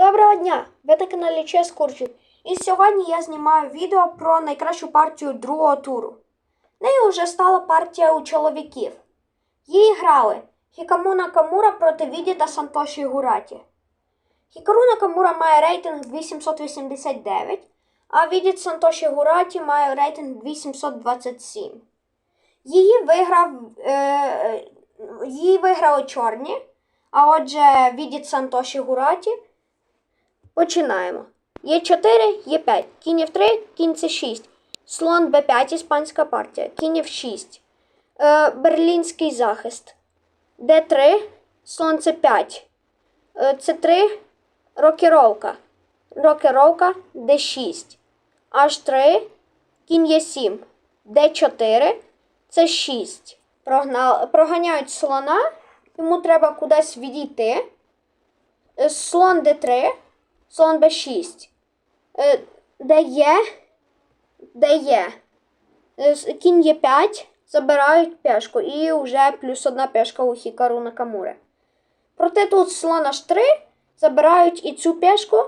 Доброго дня! Ви на каналі Чес Курчик. І сьогодні я знімаю відео про найкращу партію другого туру. Нею вже стала партія у чоловіків. Її грали Хікаму Накамура проти Віді та Сантоші Гураті. Хікару Накамура має рейтинг 889, а Віді Сантоші Гураті має рейтинг 827. Її виграв, е, її виграли чорні, а отже, Віді Сантоші Гураті. Починаємо. Є 4, є 5. Кінь F3, кінь C6. Слон B5, іспанська партія. Кінь F6. Е, берлінський захист. D3, слон C5. Е, C3, рокіровка. Рокіровка D6. H3, кінь Е7. D4, C6. Прогнали, проганяють слона. Йому треба кудись відійти. Е, Слон D3. Слон Б6. Е, Де є? Де є? Е, Кінь Є5. Забирають пешку. І вже плюс одна пешка у Хікару Накамури. Проте тут слон H3. Забирають і цю пешку.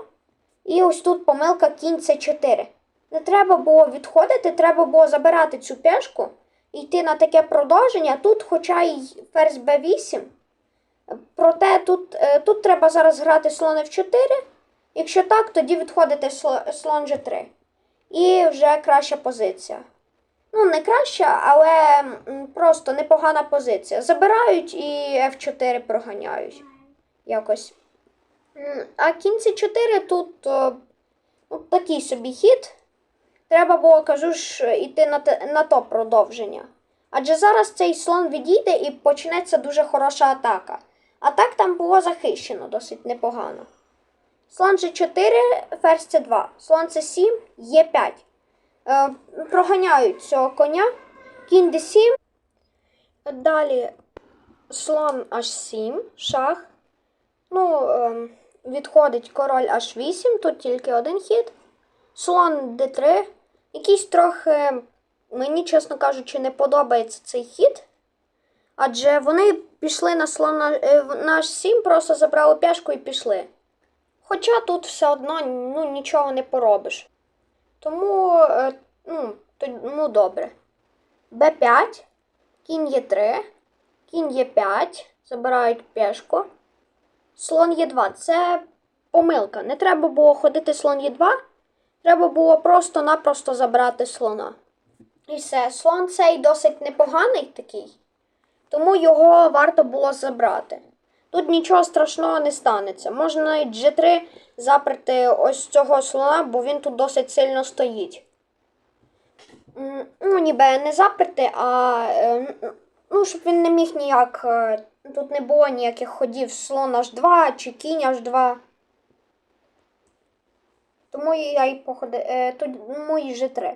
І ось тут помилка кінь С4. Не треба було відходити, треба було забирати цю пешку і йти на таке продовження. Тут, хоча й ферзь Б8. Проте тут, е, тут треба зараз грати слон F4. Якщо так, тоді відходите слон G3. І вже краща позиція. Ну, не краща, але просто непогана позиція. Забирають і F4 проганяють. Якось. А кінь C4 тут о, ну, такий собі хід. Треба було, кажу ж, йти на, на то продовження. Адже зараз цей слон відійде і почнеться дуже хороша атака. А так там було захищено досить непогано. Слон G4, ферзь C2, слон C7, Е5. Е, проганяють цього коня. Кінь D7. Далі слон H7, шах. Ну, е, відходить король H8, тут тільки один хід. Слон D3. Якийсь трохи, мені, чесно кажучи, не подобається цей хід. Адже вони пішли на слон е, на H7, просто забрали пішку і пішли. Хоча тут все одно ну, нічого не поробиш. Тому, е, ну, ну добре. Б5, кінь Е3, кінь Е5, забирають пешку. Слон Е2. Це помилка. Не треба було ходити слон Е2. Треба було просто-напросто забрати слона. І все. Слон цей досить непоганий такий. Тому його варто було забрати. Тут нічого страшного не станеться. Можна навіть G3 заперти ось цього слона, бо він тут досить сильно стоїть. Ну, ніби не заперти, а е, ну, щоб він не міг ніяк. е, Тут не було ніяких ходів слон H2 чи кінь H2. Тому я і походи, е, тому і G3.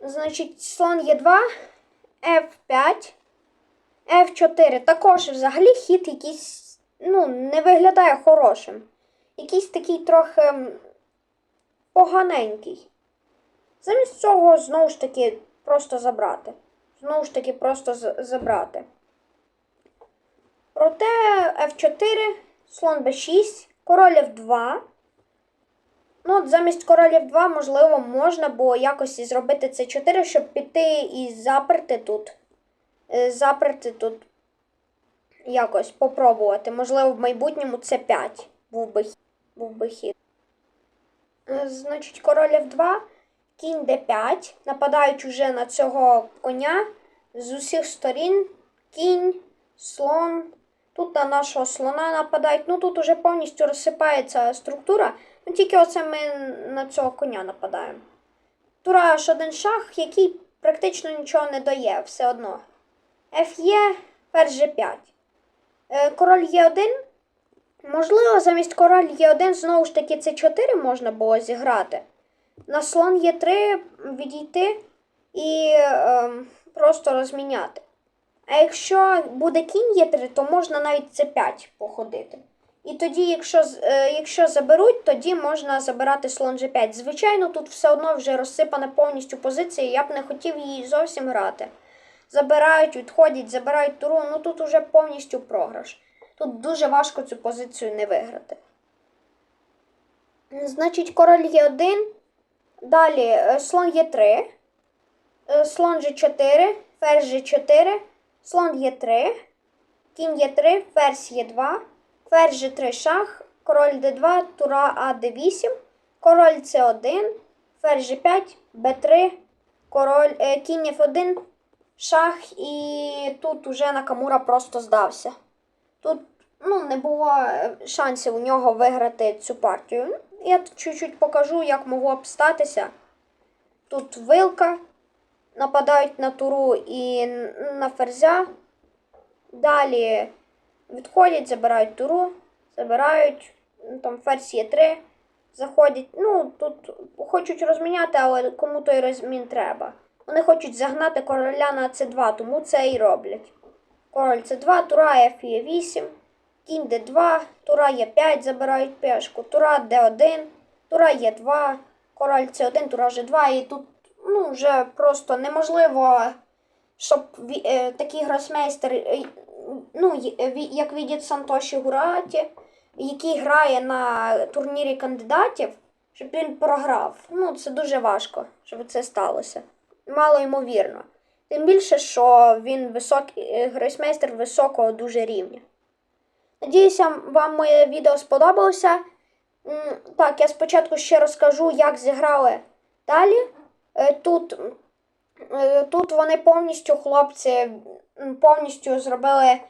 Значить, слон Е2, F5. F4 також взагалі хід якийсь, ну, не виглядає хорошим. Якийсь такий трохи поганенький. Замість цього, знову ж таки, просто забрати. Знову ж таки, просто забрати. Проте F4, слон B6, король F2. Ну, от замість короля F2, можливо, можна було якось і зробити C4, щоб піти і заперти тут заперти тут якось попробувати. Можливо, в майбутньому це 5 був би, був би хід. Е, Значить, король F2, кінь D5. Нападають уже на цього коня з усіх сторін. Кінь, слон. Тут на нашого слона нападають. Ну тут уже повністю розсипається структура. Ну тільки оце ми на цього коня нападаємо. Тура аж один шах, який практично нічого не дає все одно. Ф'є, ферзь G5. Е, Король Е1. Можливо, замість король Е1 знову ж таки С4 можна було зіграти. На слон Е3 відійти і е, просто розміняти. А якщо буде кінь Е3, то можна навіть С5 походити. І тоді, якщо, е, якщо заберуть, тоді можна забирати слон G5. Звичайно, тут все одно вже розсипана повністю позиція, я б не хотів її зовсім грати забирають, відходять, забирають туру. Ну тут уже повністю програш. Тут дуже важко цю позицію не виграти. Значить, король є 1 Далі е, слон є 3 слон G4, ферзь G4, слон є 3 кінь є 3 ферзь є 2 ферзь G3 шах, король D2, тура А D8, король C1, ферзь G5, B3, король, е, кінь F1, шах, і тут уже Накамура просто здався. Тут ну, не було е, шансів у нього виграти цю партію. Я тут чуть-чуть покажу, як могло б статися. Тут вилка, нападають на туру і на ферзя. Далі відходять, забирають туру, забирають, ну, там ферзь є 3, заходять. Ну, тут хочуть розміняти, але кому той розмін треба. Вони хочуть загнати короля на c2, тому це і роблять. Король c2, тура F8, кінь d2, тура є 5, забирають пешку, тура d1, тура є 2, король c1, тура g2, і тут ну, вже просто неможливо, щоб е, такий гросмейстер, е, ну, е, як відять Сантоші Гураті, який грає на турнірі кандидатів, щоб він програв. Ну, це дуже важко, щоб це сталося. Мало ймовірно. Тим більше, що він високий е, гросмейстер високого дуже рівня. Надіюся, вам моє відео сподобалося. Так, я спочатку ще розкажу, як зіграли далі. Е, Тут, е, тут вони повністю, хлопці, повністю зробили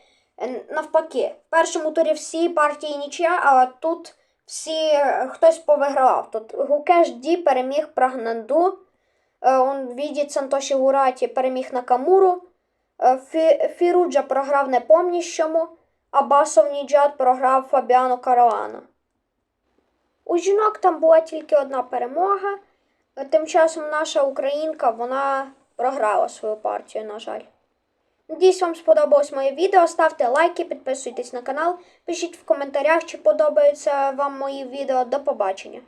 навпаки. В першому турі всі партії нічия, а тут всі хтось повигравав. Тут Гукеш Ді переміг Прагнанду. Е, віді Сантоші Гураті переміг Накамуру. Е, Фі, Фіруджа програв непомніщому, а Басов Ніджат програв Фабіану Каравана. У жінок там була тільки одна перемога. Е, Тим часом наша українка вона програла свою партію, на жаль. Надіюсь, вам сподобалось моє відео. Ставте лайки, підписуйтесь на канал, пишіть в коментарях, чи подобаються вам мої відео. До побачення.